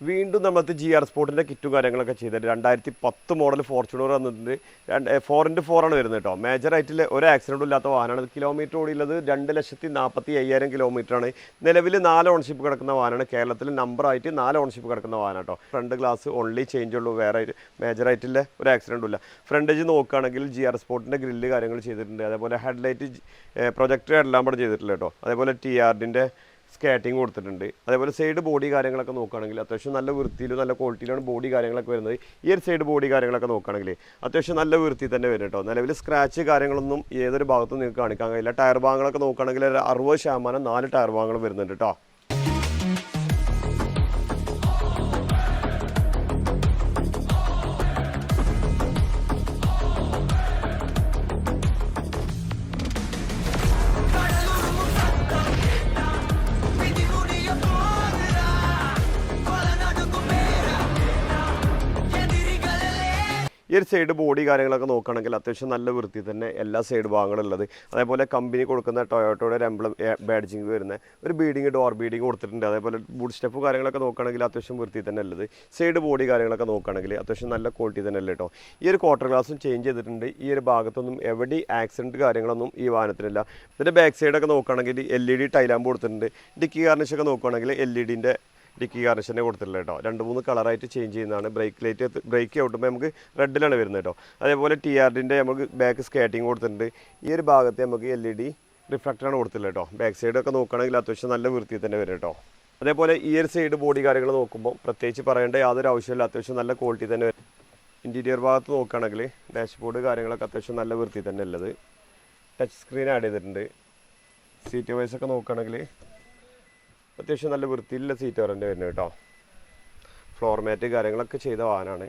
വീണ്ടും നമുക്ക് G R സ്പോർട്ടിന്റെ കിറ്റും കാര്യങ്ങളൊക്കെ ചെയ്തിട്ട് രണ്ടായിരത്തി പത്ത് മോഡൽ ഫോർച്യൂണർ വന്നിട്ടുണ്ട്. രണ്ട് ഫോർ ഇന്റു ഫോർ ആണ് വരുന്നത് കേട്ടോ മേജർ ആയിട്ടിൽ ഒരു ആക്സിഡന്റും ഇല്ലാത്ത വാഹനമാണ്. കിലോമീറ്റർ ഓടിയുള്ളത് രണ്ട് ലക്ഷത്തി നാൽപ്പത്തി അയ്യായിരം കിലോമീറ്ററാണ് നിലവിൽ നാല് ഓൺഷിപ്പ് കിടക്കുന്ന വാഹനമാണ്. കേരളത്തിൽ നമ്പർ ആയിട്ട് നാല് ഓൺഷിപ്പ് കിടക്കുന്ന വാഹനം കേട്ടോ ഫ്രണ്ട് ഗ്ലാസ് ഓൺലി ചേഞ്ച് ഉള്ളൂ. വേറെ ഒരു മേജറായിട്ടില്ല ഒരു ആക്സിഡന്റും ഇല്ല. ഫ്രണ്ടേജ് നോക്കുകയാണെങ്കിൽ ജി ആർ സ്പോർട്ടിന്റെ ഗ്രില്ല് കാര്യങ്ങൾ ചെയ്തിട്ടുണ്ട്. അതേപോലെ ഹെഡ്ലൈറ്റ് പ്രൊജക്ടർ എല്ലാം കൂടെ ചെയ്തിട്ടില്ല കേട്ടോ അതേപോലെ ടി ആറിന്റെ സ്കേറ്റിംഗ് കൊടുത്തിട്ടുണ്ട്. അതേപോലെ സൈഡ് ബോഡി കാര്യങ്ങളൊക്കെ നോക്കുകയാണെങ്കിൽ അത്യാവശ്യം നല്ല വൃത്തിയിലും നല്ല ക്വാളിറ്റിയിലാണ് ബോഡി കാര്യങ്ങളൊക്കെ വരുന്നത്. ഈ ഒരു സൈഡ് ബോഡി കാര്യങ്ങളൊക്കെ നോക്കുകയാണെങ്കിൽ അത്യാവശ്യം നല്ല വൃത്തി തന്നെ വരും കേട്ടോ. നിലവിൽ സ്ക്രാച്ച് കാര്യങ്ങളൊന്നും ഏതൊരു ഭാഗത്തും നിങ്ങൾക്ക് കാണിക്കാൻ കഴിയില്ല. ടയർ ഭാഗങ്ങളൊക്കെ നോക്കുകയാണെങ്കിൽ അറുപത് ശതമാനം നാല് ടയർ ഭാഗങ്ങൾ വരുന്നുണ്ട് കേട്ടോ. ഈ ഒരു സൈഡ് ബോഡി കാര്യങ്ങളൊക്കെ നോക്കുകയാണെങ്കിൽ അത്യാവശ്യം നല്ല വൃത്തി തന്നെ എല്ലാ സൈഡ് ഭാഗങ്ങളും ഉള്ളത്. അതേപോലെ കമ്പനി കൊടുക്കുന്ന ടൊയോട്ടോയുടെ ഒരു എംബ്ലം ബാഡ്ജിങ് വരുന്ന ഒരു ബീഡിങ് ഡോർ ബീഡിങ് കൊടുത്തിട്ടുണ്ട്. അതേപോലെ ബൂട്ട് സ്റ്റെപ്പ് കാര്യങ്ങളൊക്കെ നോക്കുകയാണെങ്കിൽ അത്യാവശ്യം വൃത്തി തന്നെ ഉള്ളത്. സൈഡ് ബോഡി കാര്യങ്ങളൊക്കെ നോക്കുകയാണെങ്കിൽ അത്യാവശ്യം നല്ല ക്വാളിറ്റി തന്നെ അല്ലേ കേട്ടോ. ഈ ഒരു ക്വാർട്ടർ ഗ്ലാസും ചേഞ്ച് ചെയ്തിട്ടുണ്ട്. ഈ ഒരു ഭാഗത്തൊന്നും എവിടെ ആക്സിഡന്റ് കാര്യങ്ങളൊന്നും ഈ വാഹനത്തിനില്ല ഇതിന്റെ ബാക്ക് സൈഡൊക്കെ നോക്കുകയാണെങ്കിൽ L E D tail lamp കൊടുത്തിട്ടുണ്ട്. ഡിക്കി ഗാർണിഷൊക്കെ നോക്കുകയാണെങ്കിൽ എൽ ഇ ഡിന്റെ ഡിക്കി ഗാർണിഷനെ കൊടുത്തിട്ടില്ല കേട്ടോ. രണ്ട് മൂന്ന് കളറായിട്ട് ചേഞ്ച് ചെയ്യുന്നതാണ്. ബ്രേക്ക് ലൈറ്റ് ബ്രേക്ക് ഔട്ടുമ്പോൾ നമുക്ക് റെഡിലാണ് വരുന്നത് കേട്ടോ. അതേപോലെ ടി ആറിന്റെ നമുക്ക് ബാക്ക് സ്കേറ്റിംഗ് കൊടുത്തിട്ടുണ്ട്. ഈ ഒരു ഭാഗത്ത് നമുക്ക് എൽ ഇ ഡി റിഫ്ലക്ടറാണ് കൊടുത്തില്ല കേട്ടോ. ബാക്ക് സൈഡൊക്കെ നോക്കുകയാണെങ്കിൽ അത്യാവശ്യം നല്ല വൃത്തി തന്നെ വരും കേട്ടോ. അതേപോലെ ഈ ഒരു സൈഡ് ബോഡി കാര്യങ്ങൾ നോക്കുമ്പോൾ പ്രത്യേകിച്ച് പറയേണ്ട യാതൊരു ആവശ്യമില്ല അത്യാവശ്യം നല്ല ക്വാളിറ്റി തന്നെ വരും. ഇന്റീരിയർ ഭാഗത്ത് നോക്കുകയാണെങ്കിൽ ഡാഷ്ബോർഡ് കാര്യങ്ങളൊക്കെ അത്യാവശ്യം നല്ല വൃത്തി തന്നെ ഉള്ളത്. ടച്ച് സ്ക്രീൻ ആഡ് ചെയ്തിട്ടുണ്ട്. സീറ്റ് വൈസൊക്കെ നോക്കുകയാണെങ്കിൽ അത്യാവശ്യം നല്ല വൃത്തിയിലുള്ള സീറ്റ് വരേണ്ടി വരുന്നത് കേട്ടോ. ഫ്ലോർ മാറ്റ് കാര്യങ്ങളൊക്കെ ചെയ്ത വാഹനമാണ്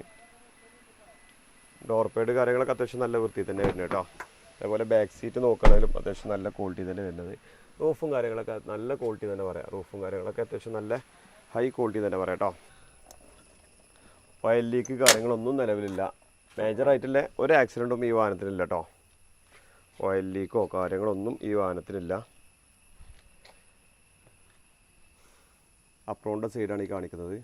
ഡോർ പേഡ് കാര്യങ്ങളൊക്കെ അത്യാവശ്യം നല്ല വൃത്തി തന്നെ വരുന്നത് കേട്ടോ. അതേപോലെ ബാക്ക് സീറ്റ് നോക്കുകയാണെങ്കിലും അത്യാവശ്യം നല്ല ക്വാളിറ്റി തന്നെ വരുന്നത്. റൂഫും കാര്യങ്ങളൊക്കെ നല്ല ക്വാളിറ്റി തന്നെ പറയാം. റൂഫും കാര്യങ്ങളൊക്കെ അത്യാവശ്യം നല്ല ഹൈ ക്വാളിറ്റി തന്നെ പറയാം കേട്ടോ. ഓയിൽ ലീക്ക് കാര്യങ്ങളൊന്നും നിലവിലില്ല. മേജറായിട്ടുള്ള ഒരു ആക്സിഡന്റും ഈ വാഹനത്തിനില്ല കേട്ടോ. ഓയിൽ ലീക്കോ കാര്യങ്ങളൊന്നും ഈ വാഹനത്തിനില്ല അപ്രോണിന്റെ സൈഡാണ് ഈ കാണിക്കുന്നത്.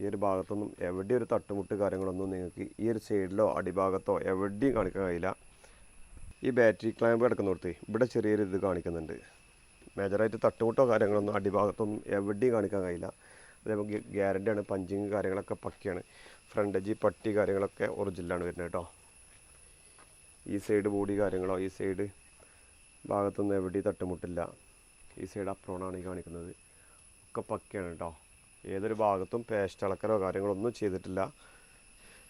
ഈ ഒരു ഭാഗത്തൊന്നും എവിടെ ഒരു തട്ടുമുട്ട് കാര്യങ്ങളൊന്നും നിങ്ങൾക്ക് ഈ ഒരു സൈഡിലോ അടിഭാഗത്തോ എവിടെയും കാണിക്കാൻ കഴിയില്ല. ഈ ബാറ്ററി ക്ലാമ്പ് കിടക്കുന്നിടത്ത് ഇവിടെ ചെറിയൊരു ഇത് കാണിക്കുന്നുണ്ട്. മേജറായിട്ട് തട്ടുമുട്ടോ കാര്യങ്ങളൊന്നും അടിഭാഗത്തൊന്നും എവിടെയും കാണിക്കാൻ കഴിയില്ല. അതേപോലെ ഗ്യാരണ്ടിയാണ് പഞ്ചിങ് കാര്യങ്ങളൊക്കെ പക്കയാണ്. ഫ്രണ്ടജി പട്ടി കാര്യങ്ങളൊക്കെ ഒറിജിനലാണ് വരുന്നത് കേട്ടോ. ഈ സൈഡ് ബോഡി കാര്യങ്ങളോ ഈ സൈഡ് ഭാഗത്തൊന്നും എവിടെയും തട്ടുമുട്ടില്ല. ഈ സൈഡ് അപ്രോണാണ് ഈ കാണിക്കുന്നത്. ഒക്കെ പക്കയാണ് കേട്ടോ ഏതൊരു ഭാഗത്തും പേസ്റ്റ് അളക്കലോ കാര്യങ്ങളോ ഒന്നും ചെയ്തിട്ടില്ല.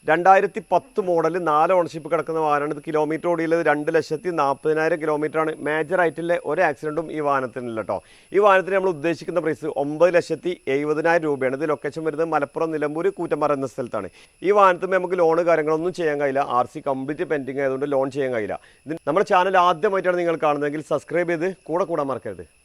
രണ്ടായിരത്തി പത്ത് മോഡൽ നാല് ഓണർഷിപ്പ് കിടക്കുന്ന വാഹനമാണ്. ഇത് കിലോമീറ്റർ ഓടിയുള്ളത് രണ്ട് ലക്ഷത്തി നാൽപ്പതിനായിരം കിലോമീറ്ററാണ് മേജർ ആയിട്ടുള്ള ഒരു ആക്സിഡന്റും ഈ വാഹനത്തിനില്ല കേട്ടോ ഈ വാഹനത്തിന് നമ്മൾ ഉദ്ദേശിക്കുന്ന പ്രൈസ് ഒമ്പത് ലക്ഷത്തി എഴുപതിനായിരം രൂപയാണ്. ഇത് ലൊക്കേഷൻ വരുന്നത് മലപ്പുറം നിലമ്പൂർ കൂറ്റമ്പാറ എന്ന സ്ഥലത്താണ്. ഈ വാഹനത്തിന് നമുക്ക് ലോൺ കാര്യങ്ങളൊന്നും ചെയ്യാൻ കഴിയില്ല. ആർ സി കംപ്ലീറ്റ് പെൻഡിങ് ആയതുകൊണ്ട് ലോൺ ചെയ്യാൻ കഴിയില്ല. ഇത് നമ്മുടെ ചാനൽ ആദ്യമായിട്ടാണ് നിങ്ങൾ കാണുന്നതെങ്കിൽ സബ്സ്ക്രൈബ് ചെയ്ത് കൂടെ കൂടാൻ മറക്കരുത്.